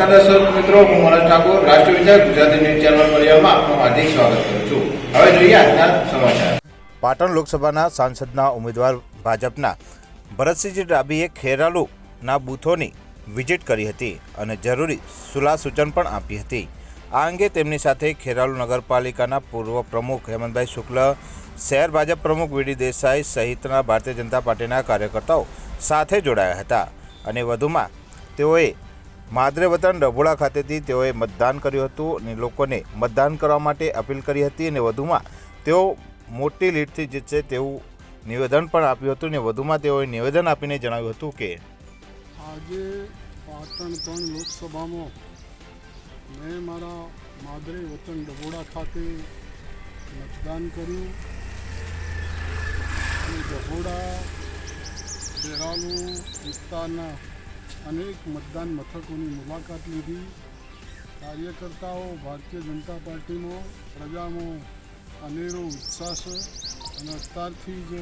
દર્શક મિત્રો, હું મનોજ ઠાકોર, રાષ્ટ્રીય વિચાર ગુજરાતી ન્યૂઝ ચેનલ પરિવારમાં આપનું હાર્દિક સ્વાગત કરું છું. હવે જોઈએ આજના સમાચાર. પાટણ લોકસભાના સાંસદના ઉમેદવાર ભાજપના ભરતસિંહજી ડાબીએ ખેરાલુના બૂથોની વિઝિટ કરી હતી અને જરૂરી સુલા સૂચન પણ આપી હતી. આ અંગે તેમની સાથે ખેરાલુ નગરપાલિકાના પૂર્વ પ્રમુખ હેમંતભાઈ શુક્લ, શહેર ભાજપ પ્રમુખ વીડી દેસાઈ સહિતના ભારતીય જનતા પાર્ટીના કાર્યકર્તાઓ સાથે જોડાયા હતા અને વધુમાં તેઓએ માદરે વતન ડભોળા ખાતેથી તેઓએ મતદાન કર્યું હતું અને લોકોને મતદાન કરવા માટે અપીલ કરી હતી અને વધુમાં તેઓ મોટી લીડથી જીતશે તેવું નિવેદન પણ આપ્યું હતું અને વધુમાં તેઓએ નિવેદન આપીને જણાવ્યું હતું કે આજે પાટણ ત્રણ લોકસભામાં મેં મારા માદરે વતન ડભોડા ખાતે મતદાન કર્યું. અને વિસ્તારના અનેક મતદાન મથકોની મુલાકાત લીધી. કાર્યકર્તાઓ, ભારતીય જનતા પાર્ટીમાં પ્રજામાં અનેરો ઉત્સાહ છે અને અત્યારથી જ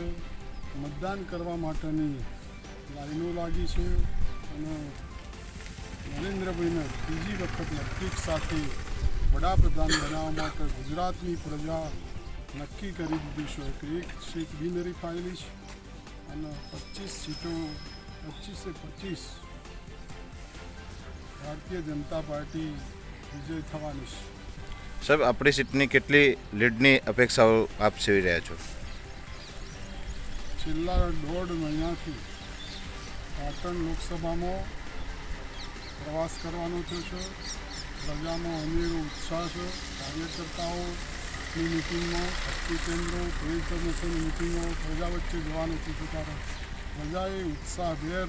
મતદાન કરવા માટેની લાઈનો લાગી છે અને નરેન્દ્રભાઈને બીજી વખત નક્કી સાથે વડાપ્રધાન બનાવવા માટે ગુજરાતની પ્રજા નક્કી કરી દીધું છે. કે એક સીટ બિનહરીફાયેલી છે અને પચીસ સીટો, પચીસે પચીસ ભારતીય જનતા પાર્ટી વિજય થવાની છે. સાહેબ આપણી સીટની કેટલી લીડની અપેક્ષાઓ આપ સેવી રહ્યા છો? છેલ્લા દોઢ મહિનાથી પાટણ લોકસભામાં પ્રવાસ કરવાનો થયો છે. પ્રજામાં અનેરો ઉત્સાહ છે. કાર્યકર્તાઓની મિટિંગમાં શક્તિ કેન્દ્રો પ્રમુખોની મિટિંગો પ્રજા વચ્ચે જવાનું થયું છે. કારણ પ્રજાએ ઉત્સાહભેર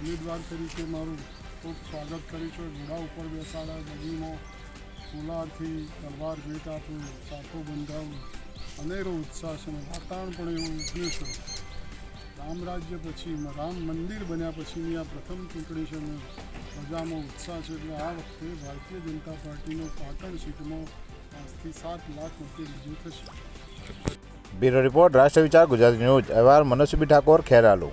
ઉમેદવાર તરીકે મારું ખૂબ સ્વાગત કર્યું છે ઘોડા ઉપર બેસાડા નદીમાં ફુલારથી તલવાર ભેટ આપ્યું સાથો બંધાવ્યું અનેરો ઉત્સાહ છે અને વાતાવરણ પણ એવું ઉભ્યું છે. રામ રાજ્ય પછી રામ મંદિર બન્યા પછીની આ પ્રથમ ચૂંટણી છે અને પ્રજામાં ઉત્સાહ છે એટલે આ વખતે ભારતીય જનતા પાર્ટીનો પાટણ સીટમાં પાંચથી સાત લાખ મતે વિજય થશે. બ્યુરો રિપોર્ટ રાષ્ટ્ર વિચાર, ગુજરાતી ન્યૂઝ. અહેવાલ મનોજબી ઠાકોર, ખેરાલુ.